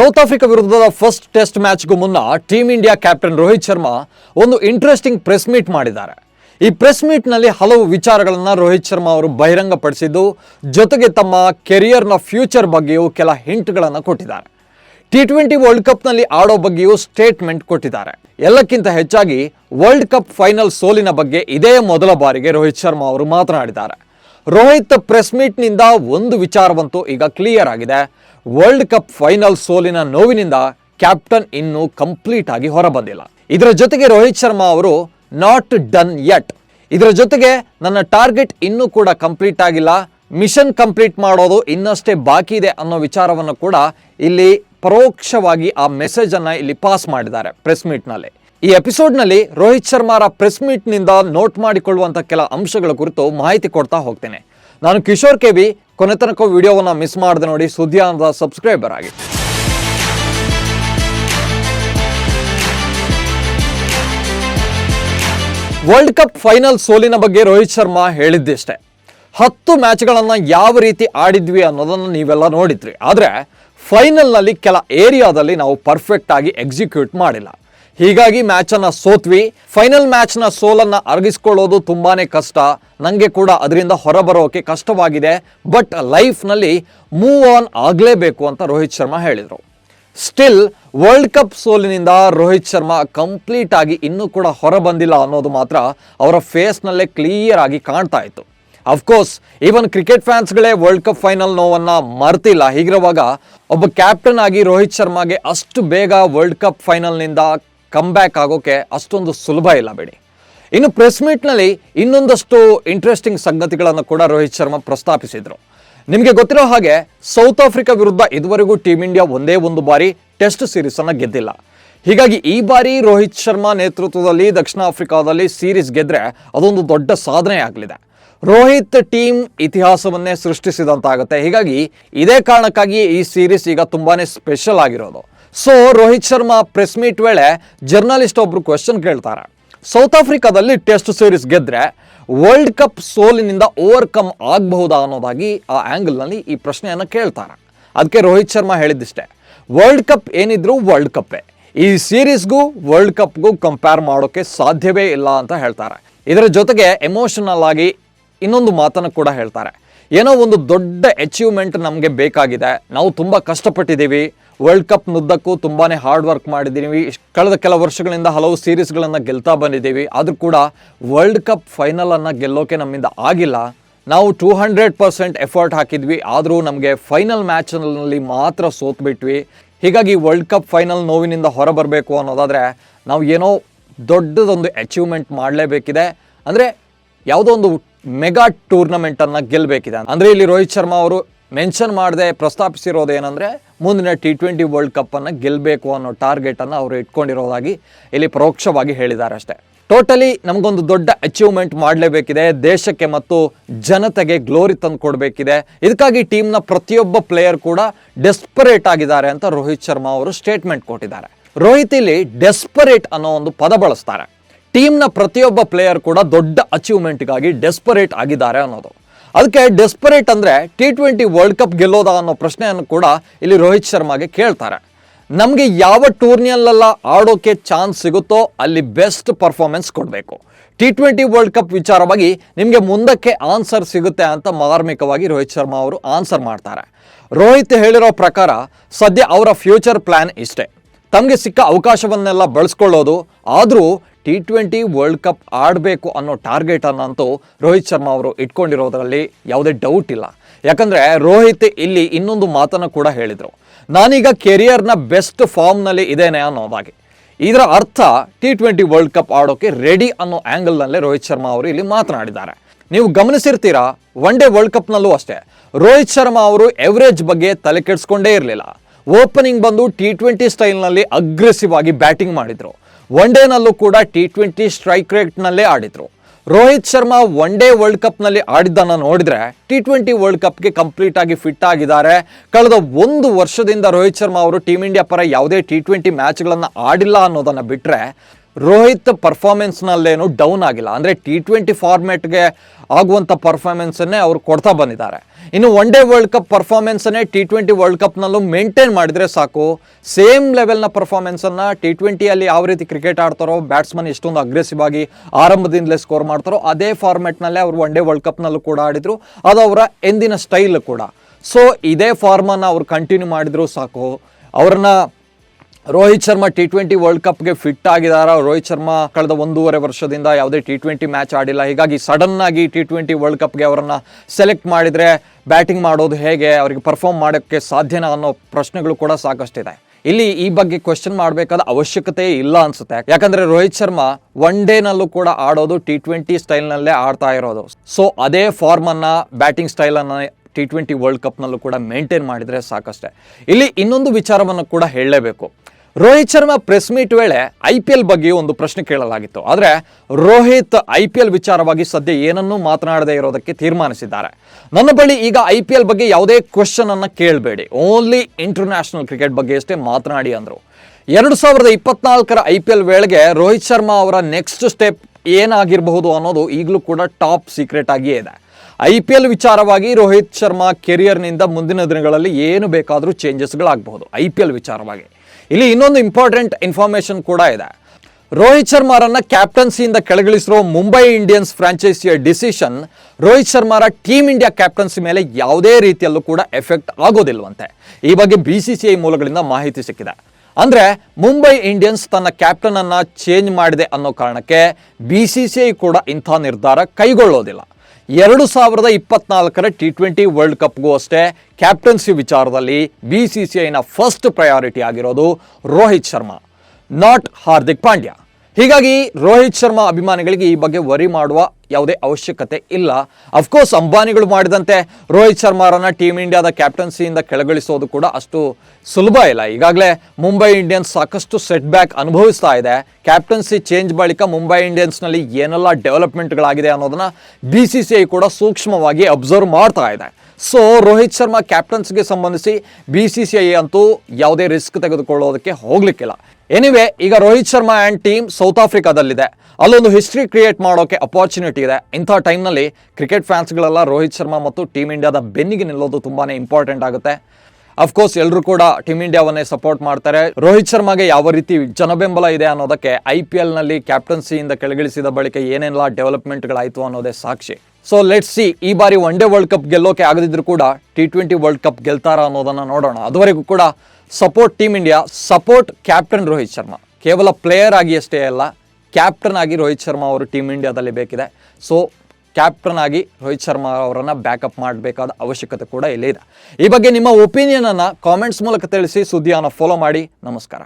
South Africa ವಿರುದ್ಧದ first test ಮ್ಯಾಚ್ಗೂ ಮುನ್ನ team India captain Rohit Sharma ಒಂದು ಇಂಟ್ರೆಸ್ಟಿಂಗ್ ಪ್ರೆಸ್ ಮೀಟ್ ಮಾಡಿದ್ದಾರೆ. ಈ ಪ್ರೆಸ್ ಮೀಟ್ನಲ್ಲಿ ಹಲವು ವಿಚಾರಗಳನ್ನು ರೋಹಿತ್ ಶರ್ಮಾ ಅವರು ಬಹಿರಂಗಪಡಿಸಿದ್ದು, ಜೊತೆಗೆ ತಮ್ಮ ಕೆರಿಯರ್ನ ಫ್ಯೂಚರ್ ಬಗ್ಗೆಯೂ ಕೆಲ ಹಿಂಟ್ಗಳನ್ನು ಕೊಟ್ಟಿದ್ದಾರೆ. ಟಿ ಟ್ವೆಂಟಿ ವರ್ಲ್ಡ್ ಕಪ್ನಲ್ಲಿ ಆಡೋ ಬಗ್ಗೆಯೂ ಸ್ಟೇಟ್ಮೆಂಟ್ ಕೊಟ್ಟಿದ್ದಾರೆ. ಎಲ್ಲಕ್ಕಿಂತ ಹೆಚ್ಚಾಗಿ ವರ್ಲ್ಡ್ ಕಪ್ ಫೈನಲ್ ಸೋಲಿನ ಬಗ್ಗೆ ಇದೇ ಮೊದಲ ಬಾರಿಗೆ ರೋಹಿತ್ ಶರ್ಮಾ ಅವರು ಮಾತನಾಡಿದ್ದಾರೆ. ರೋಹಿತ್ ಪ್ರೆಸ್ ಮೀಟ್ನಿಂದ ಒಂದು ವಿಚಾರವಂತೂ ಈಗ ಕ್ಲಿಯರ್ ಆಗಿದೆ. ವರ್ಲ್ಡ್ ಕಪ್ ಫೈನಲ್ ಸೋಲಿನ ನೋವಿನಿಂದ ಕ್ಯಾಪ್ಟನ್ ಇನ್ನೂ ಕಂಪ್ಲೀಟ್ ಆಗಿ ಹೊರಬಂದಿಲ್ಲ. ಇದರ ಜೊತೆಗೆ ರೋಹಿತ್ ಶರ್ಮಾ ಅವರು ನಾಟ್ ಡನ್ ಯಟ್ ಇದರ ಜೊತೆಗೆ ನನ್ನ ಟಾರ್ಗೆಟ್ ಇನ್ನೂ ಕೂಡ ಕಂಪ್ಲೀಟ್ ಆಗಿಲ್ಲ. ಮಿಷನ್ ಕಂಪ್ಲೀಟ್ ಮಾಡೋದು ಇನ್ನಷ್ಟೇ ಬಾಕಿ ಇದೆ ಅನ್ನೋ ವಿಚಾರವನ್ನು ಕೂಡ ಇಲ್ಲಿ ಪರೋಕ್ಷವಾಗಿ ಆ ಮೆಸೇಜ್ ಅನ್ನ ಇಲ್ಲಿ ಪಾಸ್ ಮಾಡಿದ್ದಾರೆ ಪ್ರೆಸ್ ಮೀಟ್ನಲ್ಲಿ. ಈ ಎಪಿಸೋಡ್ನಲ್ಲಿ ರೋಹಿತ್ ಶರ್ಮಾರ ಪ್ರೆಸ್ ಮೀಟ್ನಿಂದ ನೋಟ್ ಮಾಡಿಕೊಳ್ಳುವಂತ ಕೆಲ ಅಂಶಗಳ ಕುರಿತು ಮಾಹಿತಿ ಕೊಡ್ತಾ ಹೋಗ್ತೇನೆ. ನಾನು ಕಿಶೋರ್ ಕೆ ಬಿ ಕೊನೆ ತನಕ ವಿಡಿಯೋವನ್ನು ಮಿಸ್ ಮಾಡದೆ ನೋಡಿ ಸುದ್ದಿಯಾನದ ಸಬ್ಸ್ಕ್ರೈಬರ್ ಆಗಿ. ವರ್ಲ್ಡ್ ಕಪ್ ಫೈನಲ್ ಸೋಲಿನ ಬಗ್ಗೆ ರೋಹಿತ್ ಶರ್ಮಾ ಹೇಳಿದ್ದಿಷ್ಟೇ. ಹತ್ತು ಮ್ಯಾಚ್ಗಳನ್ನು ಯಾವ ರೀತಿ ಆಡಿದ್ವಿ ಅನ್ನೋದನ್ನು ನೀವೆಲ್ಲ ನೋಡಿದ್ರಿ. ಆದರೆ ಫೈನಲ್ನಲ್ಲಿ ಕೆಲ ಏರಿಯಾದಲ್ಲಿ ನಾವು ಪರ್ಫೆಕ್ಟ್ ಆಗಿ ಎಕ್ಸಿಕ್ಯೂಟ್ ಮಾಡಿಲ್ಲ. ಹೀಗಾಗಿ ಮ್ಯಾಚನ್ನು ಸೋತ್ವಿ. ಫೈನಲ್ ಮ್ಯಾಚ್ನ ಸೋಲನ್ನು ಅರಗಿಸ್ಕೊಳ್ಳೋದು ತುಂಬಾನೇ ಕಷ್ಟ. ನನಗೆ ಕೂಡ ಅದರಿಂದ ಹೊರಬರೋಕೆ ಕಷ್ಟವಾಗಿದೆ. ಬಟ್ ಲೈಫ್ನಲ್ಲಿ ಮೂವ್ ಆನ್ ಆಗಲೇಬೇಕು ಅಂತ ರೋಹಿತ್ ಶರ್ಮಾ ಹೇಳಿದರು. ಸ್ಟಿಲ್ ವರ್ಲ್ಡ್ ಕಪ್ ಸೋಲಿನಿಂದ ರೋಹಿತ್ ಶರ್ಮಾ ಕಂಪ್ಲೀಟ್ ಆಗಿ ಇನ್ನೂ ಕೂಡ ಹೊರ ಬಂದಿಲ್ಲ ಅನ್ನೋದು ಮಾತ್ರ ಅವರ ಫೇಸ್ನಲ್ಲೇ ಕ್ಲಿಯರ್ ಆಗಿ ಕಾಣ್ತಾ ಇತ್ತು. ಅಫ್ಕೋರ್ಸ್ ಈವನ್ ಕ್ರಿಕೆಟ್ ಫ್ಯಾನ್ಸ್ಗಳೇ ವರ್ಲ್ಡ್ ಕಪ್ ಫೈನಲ್ ನೋವನ್ನ ಮರ್ತಿಲ್ಲ. ಹೀಗಿರುವಾಗ ಒಬ್ಬ ಕ್ಯಾಪ್ಟನ್ ಆಗಿ ರೋಹಿತ್ ಶರ್ಮಾಗೆ ಅಷ್ಟು ಬೇಗ ವರ್ಲ್ಡ್ ಕಪ್ ಫೈನಲ್ನಿಂದ ಕಮ್ ಬ್ಯಾಕ್ ಆಗೋಕ್ಕೆ ಅಷ್ಟೊಂದು ಸುಲಭ ಇಲ್ಲ ಬಿಡಿ. ಇನ್ನು ಪ್ರೆಸ್ ಮೀಟ್ನಲ್ಲಿ ಇನ್ನೊಂದಷ್ಟು ಇಂಟ್ರೆಸ್ಟಿಂಗ್ ಸಂಗತಿಗಳನ್ನು ಕೂಡ ರೋಹಿತ್ ಶರ್ಮಾ ಪ್ರಸ್ತಾಪಿಸಿದರು. ನಿಮಗೆ ಗೊತ್ತಿರೋ ಹಾಗೆ ಸೌತ್ ಆಫ್ರಿಕಾ ವಿರುದ್ಧ ಇದುವರೆಗೂ ಟೀಮ್ ಇಂಡಿಯಾ ಒಂದೇ ಒಂದು ಬಾರಿ ಟೆಸ್ಟ್ ಸೀರೀಸ್ ಅನ್ನ ಗೆದ್ದಿಲ್ಲ. ಹೀಗಾಗಿ ಈ ಬಾರಿ ರೋಹಿತ್ ಶರ್ಮಾ ನೇತೃತ್ವದಲ್ಲಿ ದಕ್ಷಿಣ ಆಫ್ರಿಕಾದಲ್ಲಿ ಸೀರೀಸ್ ಗೆದ್ದರೆ ಅದೊಂದು ದೊಡ್ಡ ಸಾಧನೆ ಆಗಲಿದೆ. ರೋಹಿತ್ ಟೀಮ್ ಇತಿಹಾಸವನ್ನೇ ಸೃಷ್ಟಿಸಿದಂತಾಗುತ್ತೆ. ಹೀಗಾಗಿ ಇದೇ ಕಾರಣಕ್ಕಾಗಿ ಈ ಸೀರೀಸ್ ಈಗ ತುಂಬಾನೇ ಸ್ಪೆಷಲ್ ಆಗಿರೋದು. So Rohit Sharma press meet ವೇಳೆ ಜರ್ನಲಿಸ್ಟ್ ಒಬ್ರು ಕ್ವೆಶನ್ ಕೇಳ್ತಾರೆ. ಸೌತ್ ಆಫ್ರಿಕಾದಲ್ಲಿ ಟೆಸ್ಟ್ ಸೀರೀಸ್ ಗೆದ್ರೆ ವರ್ಲ್ಡ್ ಕಪ್ ಸೋಲಿನಿಂದ ಓವರ್ಕಮ್ ಆಗಬಹುದಾ ಅನ್ನೋದಾಗಿ ಆ ಆ್ಯಂಗಲ್ನಲ್ಲಿ ಈ ಪ್ರಶ್ನೆಯನ್ನು ಕೇಳ್ತಾರೆ. ಅದಕ್ಕೆ ರೋಹಿತ್ ಶರ್ಮಾ ಹೇಳಿದ್ದಿಷ್ಟೇ. ವರ್ಲ್ಡ್ ಕಪ್ ಏನಿದ್ರು ವರ್ಲ್ಡ್ ಕಪ್ಪೇ ಈ ಸೀರೀಸ್ಗೂ ವರ್ಲ್ಡ್ ಕಪ್ಗೂ ಕಂಪೇರ್ ಮಾಡೋಕ್ಕೆ ಸಾಧ್ಯವೇ ಇಲ್ಲ ಅಂತ ಹೇಳ್ತಾರೆ. ಇದರ ಜೊತೆಗೆ ಎಮೋಷನಲ್ ಆಗಿ ಇನ್ನೊಂದು ಮಾತನ್ನು ಕೂಡ ಹೇಳ್ತಾರೆ. ಏನೋ ಒಂದು ದೊಡ್ಡ ಅಚೀವ್ಮೆಂಟ್ ನಮಗೆ ಬೇಕಾಗಿದೆ. ನಾವು ತುಂಬ ಕಷ್ಟಪಟ್ಟಿದ್ದೀವಿ. ವರ್ಲ್ಡ್ ಕಪ್ ನುದ್ದಕ್ಕೂ ತುಂಬಾನೇ ಹಾರ್ಡ್ ವರ್ಕ್ ಮಾಡಿದ್ದೀವಿ. ಕಳೆದ ಕೆಲ ವರ್ಷಗಳಿಂದ ಹಲವು ಸೀರೀಸ್ಗಳನ್ನು ಗೆಲ್ತಾ ಬಂದಿದ್ದೀವಿ. ಆದರೂ ಕೂಡ ವರ್ಲ್ಡ್ ಕಪ್ ಫೈನಲ್ ಅನ್ನ ಗೆಲ್ಲೋಕೆ ನಮ್ಮಿಂದ ಆಗಿಲ್ಲ. ನಾವು ಟೂ ಹಂಡ್ರೆಡ್ ಪರ್ಸೆಂಟ್ ಎಫರ್ಟ್ ಹಾಕಿದ್ವಿ. ಆದರೂ ನಮಗೆ ಫೈನಲ್ ಮ್ಯಾಚ್ನಲ್ಲಿ ಮಾತ್ರ ಸೋತ್ಬಿಟ್ವಿ. ಹೀಗಾಗಿ ವರ್ಲ್ಡ್ ಕಪ್ ಫೈನಲ್ ನೋವಿನಿಂದ ಹೊರಬರಬೇಕು ಅನ್ನೋದಾದರೆ ನಾವು ಏನೋ ದೊಡ್ಡದೊಂದು ಅಚೀವ್ಮೆಂಟ್ ಮಾಡಲೇಬೇಕಿದೆ. ಅಂದರೆ ಯಾವುದೋ ಒಂದು ಮೆಗಾ ಟೂರ್ನಮೆಂಟನ್ನು ಗೆಲ್ಲಬೇಕಿದೆ ಅಂದರೆ ಇಲ್ಲಿ ರೋಹಿತ್ ಶರ್ಮಾ ಅವರು ಮೆನ್ಷನ್ ಮಾಡದೆ ಪ್ರಸ್ತಾಪಿಸಿರೋದು ಏನಂದರೆ ಮುಂದಿನ ಟಿ ಟ್ವೆಂಟಿ ವರ್ಲ್ಡ್ ಕಪ್ಪನ್ನು ಗೆಲ್ಲಬೇಕು ಅನ್ನೋ ಟಾರ್ಗೆಟನ್ನು ಅವರು ಇಟ್ಕೊಂಡಿರೋದಾಗಿ ಇಲ್ಲಿ ಪರೋಕ್ಷವಾಗಿ ಹೇಳಿದ್ದಾರೆ ಅಷ್ಟೇ. ಟೋಟಲಿ ನಮಗೊಂದು ದೊಡ್ಡ ಅಚೀವ್ಮೆಂಟ್ ಮಾಡಲೇಬೇಕಿದೆ. ದೇಶಕ್ಕೆ ಮತ್ತು ಜನತೆಗೆ ಗ್ಲೋರಿ ತಂದು ಕೊಡಬೇಕಿದೆ ಇದಕ್ಕಾಗಿ ಟೀಮ್ನ ಪ್ರತಿಯೊಬ್ಬ ಪ್ಲೇಯರ್ ಕೂಡ ಡೆಸ್ಪರೇಟ್ ಆಗಿದ್ದಾರೆ ಅಂತ ರೋಹಿತ್ ಶರ್ಮಾ ಅವರು ಸ್ಟೇಟ್ಮೆಂಟ್ ಕೊಟ್ಟಿದ್ದಾರೆ. ರೋಹಿತ್ ಇಲ್ಲಿ ಡೆಸ್ಪರೇಟ್ ಅನ್ನೋ ಒಂದು ಪದ ಬಳಸ್ತಾರೆ. ಟೀಮ್ನ ಪ್ರತಿಯೊಬ್ಬ ಪ್ಲೇಯರ್ ಕೂಡ ದೊಡ್ಡ ಅಚೀವ್ಮೆಂಟ್ಗಾಗಿ ಡೆಸ್ಪರೇಟ್ ಆಗಿದ್ದಾರೆ ಅನ್ನೋದು. ಅದಕ್ಕೆ ಡೆಸ್ಪರೇಟ್ ಅಂದರೆ ಟಿ ಟ್ವೆಂಟಿ ವರ್ಲ್ಡ್ ಕಪ್ ಗೆಲ್ಲೋದ ಅನ್ನೋ ಪ್ರಶ್ನೆಯನ್ನು ಕೂಡ ಇಲ್ಲಿ ರೋಹಿತ್ ಶರ್ಮಾಗೆ ಕೇಳ್ತಾರೆ. ನಮಗೆ ಯಾವ ಟೂರ್ನಿಯಲ್ಲೆಲ್ಲ ಆಡೋಕ್ಕೆ ಚಾನ್ಸ್ ಸಿಗುತ್ತೋ ಅಲ್ಲಿ ಬೆಸ್ಟ್ ಪರ್ಫಾರ್ಮೆನ್ಸ್ ಕೊಡಬೇಕು. ಟಿ ಟ್ವೆಂಟಿ ವರ್ಲ್ಡ್ ಕಪ್ ವಿಚಾರವಾಗಿ ನಿಮಗೆ ಮುಂದಕ್ಕೆ ಆನ್ಸರ್ ಸಿಗುತ್ತೆ ಅಂತ ಮಾರ್ಮಿಕವಾಗಿ ರೋಹಿತ್ ಶರ್ಮಾ ಅವರು ಆನ್ಸರ್ ಮಾಡ್ತಾರೆ. ರೋಹಿತ್ ಹೇಳಿರೋ ಪ್ರಕಾರ ಸದ್ಯ ಅವರ ಫ್ಯೂಚರ್ ಪ್ಲ್ಯಾನ್ ಇಷ್ಟೇ. ತಮಗೆ ಸಿಕ್ಕ ಅವಕಾಶವನ್ನೆಲ್ಲ ಬಳಸ್ಕೊಳ್ಳೋದು, ಆದರೂ ಟಿ ಟ್ವೆಂಟಿ ವರ್ಲ್ಡ್ ಕಪ್ ಆಡಬೇಕು ಅನ್ನೋ ಟಾರ್ಗೆಟ್ ಅಂತೂ ರೋಹಿತ್ ಶರ್ಮಾ ಅವರು ಇಟ್ಕೊಂಡಿರೋದರಲ್ಲಿ ಯಾವುದೇ ಡೌಟ್ ಇಲ್ಲ. ಯಾಕಂದರೆ ರೋಹಿತ್ ಇಲ್ಲಿ ಇನ್ನೊಂದು ಮಾತನ್ನು ಕೂಡ ಹೇಳಿದರು. ನಾನೀಗ ಕೆರಿಯರ್ನ ಬೆಸ್ಟ್ ಫಾರ್ಮ್ನಲ್ಲಿ ಇದ್ದೇನೆ ಅನ್ನೋದಾಗಿ ಇದರ ಅರ್ಥ ಟಿ ಟ್ವೆಂಟಿ ವರ್ಲ್ಡ್ ಕಪ್ ಆಡೋಕೆ ರೆಡಿ ಅನ್ನೋ ಆ್ಯಂಗಲ್ನಲ್ಲೇ ರೋಹಿತ್ ಶರ್ಮಾ ಅವರು ಇಲ್ಲಿ ಮಾತನಾಡಿದ್ದಾರೆ. ನೀವು ಗಮನಿಸಿರ್ತೀರಾ ಒನ್ ಡೇ ವರ್ಲ್ಡ್ ಕಪ್ನಲ್ಲೂ ಅಷ್ಟೇ. ರೋಹಿತ್ ಶರ್ಮಾ ಅವರು ಎವರೇಜ್ ಬಗ್ಗೆ ತಲೆ ಕೆಡಿಸ್ಕೊಂಡೇ ಇರಲಿಲ್ಲ. ಓಪನಿಂಗ್ ಬಂದು ಟಿ ಟ್ವೆಂಟಿ ಸ್ಟೈಲ್ನಲ್ಲಿ ಅಗ್ರೆಸಿವ್ ಆಗಿ ಬ್ಯಾಟಿಂಗ್ ಮಾಡಿದ್ರು. ಒನ್ ಡೇನಲ್ಲೂ ಕೂಡ ಟಿ ಟ್ವೆಂಟಿ ಸ್ಟ್ರೈಕ್ ರೇಟ್ನಲ್ಲೇ ಆಡಿದ್ರು. Rohit Sharma one day world ಕಪ್ನಲ್ಲಿ ಆಡಿದ್ದನ್ನು ನೋಡಿದ್ರೆ ಟಿ ಟ್ವೆಂಟಿ ವರ್ಲ್ಡ್ ಕಪ್ಗೆ ಕಂಪ್ಲೀಟ್ ಆಗಿ ಫಿಟ್ ಆಗಿದ್ದಾರೆ. ಕಳೆದ ಒಂದು ವರ್ಷದಿಂದ ರೋಹಿತ್ ಶರ್ಮಾ ಅವರು ಟೀಮ್ ಇಂಡಿಯಾ ಪರ ಯಾವುದೇ ಟಿ ಟ್ವೆಂಟಿ ಮ್ಯಾಚ್ಗಳನ್ನು ಆಡಿಲ್ಲ ಅನ್ನೋದನ್ನು ಬಿಟ್ಟರೆ ರೋಹಿತ್ ಪರ್ಫಾರ್ಮೆನ್ಸ್ನಲ್ಲೇನು ಡೌನ್ ಆಗಿಲ್ಲ. ಅಂದರೆ ಟಿ ಟ್ವೆಂಟಿ ಫಾರ್ಮ್ಯಾಟ್ಗೆ ಆಗುವಂಥ ಪರ್ಫಾರ್ಮೆನ್ಸನ್ನೇ ಅವರು ಕೊಡ್ತಾ ಬಂದಿದ್ದಾರೆ. ಇನ್ನು ಒನ್ ಡೇ ವರ್ಲ್ಡ್ ಕಪ್ ಪರ್ಫಾರ್ಮೆನ್ಸನ್ನೇ ಟಿ ಟ್ವೆಂಟಿ ವರ್ಲ್ಡ್ ಕಪ್ನಲ್ಲೂ ಮೇಂಟೈನ್ ಮಾಡಿದರೆ ಸಾಕು. ಸೇಮ್ ಲೆವೆಲ್ನ ಪರ್ಫಾರ್ಮೆನ್ಸನ್ನು ಟಿ ಟ್ವೆಂಟಿಯಲ್ಲಿ ಯಾವ ರೀತಿ ಕ್ರಿಕೆಟ್ ಆಡ್ತಾರೋ ಬ್ಯಾಟ್ಸ್ಮನ್ ಎಷ್ಟೊಂದು ಅಗ್ರೆಸಿವ್ ಆಗಿ ಆರಂಭದಿಂದಲೇ ಸ್ಕೋರ್ ಮಾಡ್ತಾರೋ, ಅದೇ ಫಾರ್ಮ್ಯಾಟ್ನಲ್ಲೇ ಅವರು ಒನ್ ಡೇ ವರ್ಲ್ಡ್ ಕಪ್ನಲ್ಲೂ ಕೂಡ ಆಡಿದರು. ಅದು ಅವರ ಎಂದಿನ ಸ್ಟೈಲ್ ಕೂಡ. ಸೊ ಇದೇ ಫಾರ್ಮನ್ನು ಅವ್ರು ಕಂಟಿನ್ಯೂ ಮಾಡಿದ್ರು ಸಾಕು. ಅವ್ರನ್ನ Rohit Sharma T twenty world ಕಪ್ಗೆ fit ಆಗಿದಾರ? ರೋಹಿತ್ ಶರ್ಮಾ ಕಳೆದ ಒಂದೂವರೆ ವರ್ಷದಿಂದ ಯಾವುದೇ ಟಿ ಟ್ವೆಂಟಿ ಮ್ಯಾಚ್ ಆಡಿಲ್ಲ. ಹೀಗಾಗಿ ಸಡನ್ ಆಗಿ ಟಿ ಟ್ವೆಂಟಿ ವರ್ಲ್ಡ್ ಕಪ್ಗೆ ಅವರನ್ನು ಸೆಲೆಕ್ಟ್ ಮಾಡಿದರೆ ಬ್ಯಾಟಿಂಗ್ ಮಾಡೋದು ಹೇಗೆ, ಅವರಿಗೆ ಪರ್ಫಾರ್ಮ್ ಮಾಡೋಕ್ಕೆ ಸಾಧ್ಯನಾ ಅನ್ನೋ ಪ್ರಶ್ನೆಗಳು ಕೂಡ ಸಾಕಷ್ಟಿದೆ. ಇಲ್ಲಿ ಈ ಬಗ್ಗೆ ಕ್ವಶನ್ ಮಾಡಬೇಕಾದ ಅವಶ್ಯಕತೆ ಇಲ್ಲ ಅನ್ಸುತ್ತೆ. ಯಾಕಂದ್ರೆ ರೋಹಿತ್ ಶರ್ಮಾ ಒನ್ ಡೇನಲ್ಲೂ ಕೂಡ ಆಡೋದು ಟಿ ಟ್ವೆಂಟಿ ಸ್ಟೈಲ್ನಲ್ಲೇ ಆಡ್ತಾ ಇರೋದು. ಸೊ ಅದೇ ಫಾರ್ಮನ್ನು ಬ್ಯಾಟಿಂಗ್ ಸ್ಟೈಲನ್ನು ಟಿ ಟ್ವೆಂಟಿ ವರ್ಲ್ಡ್ ಕಪ್ನಲ್ಲೂ ಕೂಡ ಮೇಂಟೈನ್ ಮಾಡಿದರೆ ಸಾಕಷ್ಟೇ. ಇಲ್ಲಿ ಇನ್ನೊಂದು ವಿಚಾರವನ್ನು ಕೂಡ ಹೇಳಲೇಬೇಕು. ರೋಹಿತ್ ಶರ್ಮಾ ಪ್ರೆಸ್ ಮೀಟ್ ವೇಳೆ ಐ ಪಿ ಎಲ್ ಬಗ್ಗೆ ಒಂದು ಪ್ರಶ್ನೆ ಕೇಳಲಾಗಿತ್ತು. ಆದರೆ ರೋಹಿತ್ ಐ ಪಿ ಎಲ್ ವಿಚಾರವಾಗಿ ಸದ್ಯ ಏನನ್ನೂ ಮಾತನಾಡದೇ ಇರೋದಕ್ಕೆ ತೀರ್ಮಾನಿಸಿದ್ದಾರೆ. ನನ್ನ ಬಳಿ ಈಗ ಐ ಪಿ ಎಲ್ ಬಗ್ಗೆ ಯಾವುದೇ ಕ್ವಶನ್ ಅನ್ನು ಕೇಳಬೇಡಿ. ಓನ್ಲಿ ಇಂಟರ್ನ್ಯಾಷನಲ್ ಕ್ರಿಕೆಟ್ ಬಗ್ಗೆ ಅಷ್ಟೇ ಮಾತನಾಡಿ ಅಂದರು. ಎರಡು ಸಾವಿರದ ಇಪ್ಪತ್ನಾಲ್ಕರ ಐ ಪಿ ಎಲ್ ವೇಳೆಗೆ ರೋಹಿತ್ ಶರ್ಮಾ ಅವರ ನೆಕ್ಸ್ಟ್ ಸ್ಟೆಪ್ ಏನಾಗಿರಬಹುದು ಅನ್ನೋದು ಈಗಲೂ ಕೂಡ ಟಾಪ್ ಸೀಕ್ರೆಟ್ ಆಗಿಯೇ ಇದೆ. ಐ ಪಿ ಎಲ್ ವಿಚಾರವಾಗಿ ರೋಹಿತ್ ಶರ್ಮಾ ಕೆರಿಯರ್ನಿಂದ ಮುಂದಿನ ದಿನಗಳಲ್ಲಿ ಏನು ಬೇಕಾದರೂ ಚೇಂಜಸ್ಗಳಾಗಬಹುದು ಐ ಪಿ ಎಲ್ ವಿಚಾರವಾಗಿ. ಇಲ್ಲಿ ಇನ್ನೊಂದು ಇಂಪಾರ್ಟೆಂಟ್ ಇನ್ಫಾರ್ಮೇಶನ್ ಕೂಡ ಇದೆ. ರೋಹಿತ್ ಶರ್ಮಾರನ್ನ ಕ್ಯಾಪ್ಟನ್ಸಿಯಿಂದ ಕೆಳಗಿಳಿಸಿರೋ ಮುಂಬೈ ಇಂಡಿಯನ್ಸ್ ಫ್ರಾಂಚೈಸಿಯ ಡಿಸಿಷನ್ ರೋಹಿತ್ ಶರ್ಮಾರ ಟೀಮ್ ಇಂಡಿಯಾ ಕ್ಯಾಪ್ಟನ್ಸಿ ಮೇಲೆ ಯಾವುದೇ ರೀತಿಯಲ್ಲೂ ಕೂಡ ಎಫೆಕ್ಟ್ ಆಗೋದಿಲ್ವಂತೆ. ಈ ಬಗ್ಗೆ ಬಿ ಸಿ ಸಿ ಐ ಮೂಲಗಳಿಂದ ಮಾಹಿತಿ ಸಿಕ್ಕಿದೆ. ಅಂದರೆ ಮುಂಬೈ ಇಂಡಿಯನ್ಸ್ ತನ್ನ ಕ್ಯಾಪ್ಟನನ್ನು ಚೇಂಜ್ ಮಾಡಿದೆ ಅನ್ನೋ ಕಾರಣಕ್ಕೆ ಬಿ ಸಿ ಸಿ ಐ ಕೂಡ ಇಂಥ ನಿರ್ಧಾರ ಕೈಗೊಳ್ಳೋದಿಲ್ಲ. ಎರಡು ಸಾವಿರದ ಇಪ್ಪತ್ನಾಲ್ಕರ ಟಿ ಟ್ವೆಂಟಿ ವರ್ಲ್ಡ್ ಕಪ್ಗೂ ಅಷ್ಟೇ ಕ್ಯಾಪ್ಟನ್ಸಿ ವಿಚಾರದಲ್ಲಿ ಬಿ ಸಿ ಸಿ ಐನ ಫಸ್ಟ್ ಪ್ರಯಾರಿಟಿ ಆಗಿರೋದು ರೋಹಿತ್ ಶರ್ಮಾ ನಾಟ್ ಹಾರ್ದಿಕ್ ಪಾಂಡ್ಯ. ಹೀಗಾಗಿ ರೋಹಿತ್ ಶರ್ಮಾ ಅಭಿಮಾನಿಗಳಿಗೆ ಈ ಬಗ್ಗೆ ವರಿ ಮಾಡುವ ಯಾವುದೇ ಅವಶ್ಯಕತೆ ಇಲ್ಲ. ಅಫ್ಕೋರ್ಸ್ ಅಂಬಾನಿಗಳು ಮಾಡಿದಂತೆ ರೋಹಿತ್ ಶರ್ಮಾರನ್ನು ಟೀಮ್ ಇಂಡಿಯಾದ ಕ್ಯಾಪ್ಟನ್ಸಿಯಿಂದ ಕೆಳಗಳಿಸೋದು ಕೂಡ ಅಷ್ಟು ಸುಲಭ ಇಲ್ಲ. ಈಗಾಗಲೇ ಮುಂಬೈ ಇಂಡಿಯನ್ಸ್ ಸಾಕಷ್ಟು ಸೆಟ್ ಬ್ಯಾಕ್ ಅನುಭವಿಸ್ತಾ ಇದೆ. ಕ್ಯಾಪ್ಟನ್ಸಿ ಚೇಂಜ್ ಬಳಿಕ ಮುಂಬೈ ಇಂಡಿಯನ್ಸ್ನಲ್ಲಿ ಏನೆಲ್ಲ ಡೆವಲಪ್ಮೆಂಟ್ಗಳಾಗಿದೆ ಅನ್ನೋದನ್ನು ಬಿ ಸಿ ಸಿ ಐ ಕೂಡ ಸೂಕ್ಷ್ಮವಾಗಿ ಅಬ್ಸರ್ವ್ ಮಾಡ್ತಾ ಇದೆ. ಸೊ ರೋಹಿತ್ ಶರ್ಮಾ ಕ್ಯಾಪ್ಟನ್ಸ್ಗೆ ಸಂಬಂಧಿಸಿ ಬಿ ಸಿ ಸಿ ಐ ಅಂತೂ ಯಾವುದೇ ರಿಸ್ಕ್ ತೆಗೆದುಕೊಳ್ಳೋದಕ್ಕೆ ಹೋಗ್ಲಿಕ್ಕಿಲ್ಲ. ಎನಿವೆ ಈಗ Rohit Sharma and team south ಆಫ್ರಿಕಾದಲ್ಲಿದೆ ಅಲ್ಲೊಂದು ಹಿಸ್ಟ್ರಿ ಕ್ರಿಯೇಟ್ ಮಾಡೋಕೆ ಅಪಾರ್ಚುನಿಟಿ ಇದೆ. ಇಂಥ ಟೈಮ್ನಲ್ಲಿ ಕ್ರಿಕೆಟ್ ಫ್ಯಾನ್ಸ್ಗಳೆಲ್ಲ ರೋಹಿತ್ ಶರ್ಮಾ ಮತ್ತು ಟೀಮ್ ಇಂಡಿಯಾದ ಬೆನ್ನಿಗೆ ನಿಲ್ಲೋದು ತುಂಬಾ ಇಂಪಾರ್ಟೆಂಟ್ ಆಗುತ್ತೆ. ಅಫ್ಕೋರ್ಸ್ ಎಲ್ಲರೂ ಕೂಡ ಟೀಮ್ ಇಂಡಿಯಾವನ್ನೇ ಸಪೋರ್ಟ್ ಮಾಡ್ತಾರೆ. ರೋಹಿತ್ ಶರ್ಮಾಗೆ ಯಾವ ರೀತಿ ಜನಬೆಂಬಲ ಇದೆ ಅನ್ನೋದಕ್ಕೆ ಐ ಪಿ ಎಲ್ನಲ್ಲಿ ಕ್ಯಾಪ್ಟನ್ಸಿಯಿಂದ ಕೆಳಗಿಳಿಸಿದ ಬಳಿಕ ಏನೆಲ್ಲ ಡೆವಲಪ್ಮೆಂಟ್ಗಳಾಯಿತು ಅನ್ನೋದೇ ಸಾಕ್ಷಿ. ಸೊ ಲೆಟ್ ಸಿ ಈ ಬಾರಿ ಒನ್ ಡೇ ವರ್ಲ್ಡ್ ಕಪ್ ಗೆಲ್ಲೋಕೆ ಆಗದಿದ್ರು ಕೂಡ ಟಿ ಟ್ವೆಂಟಿ ವರ್ಲ್ಡ್ ಕಪ್ ಗೆಲ್ತಾರ ಅನ್ನೋದನ್ನು ನೋಡೋಣ. ಅದುವರೆಗೂ ಕೂಡ support team India, support captain Rohit Sharma. ಕೇವಲ ಪ್ಲೇಯರ್ ಆಗಿ ಅಷ್ಟೇ ಅಲ್ಲ ಕ್ಯಾಪ್ಟನ್ ಆಗಿ ರೋಹಿತ್ ಶರ್ಮಾ ಅವರು ಟೀಮ್ ಇಂಡಿಯಾದಲ್ಲಿ ಬೇಕಿದೆ. ಸೊ ಕ್ಯಾಪ್ಟನ್ ಆಗಿ ರೋಹಿತ್ ಶರ್ಮಾ ಅವರನ್ನು ಬ್ಯಾಕಪ್ ಮಾಡಬೇಕಾದ ಅವಶ್ಯಕತೆ ಕೂಡ ಇಲ್ಲಿದೆ ಈ ಬಗ್ಗೆ ನಿಮ್ಮ ಒಪಿನಿಯನನ್ನು ಕಾಮೆಂಟ್ಸ್ ಮೂಲಕ ತಿಳಿಸಿ, ಸುದ್ದಿಯನ್ನು ಫಾಲೋ ಮಾಡಿ. ನಮಸ್ಕಾರ.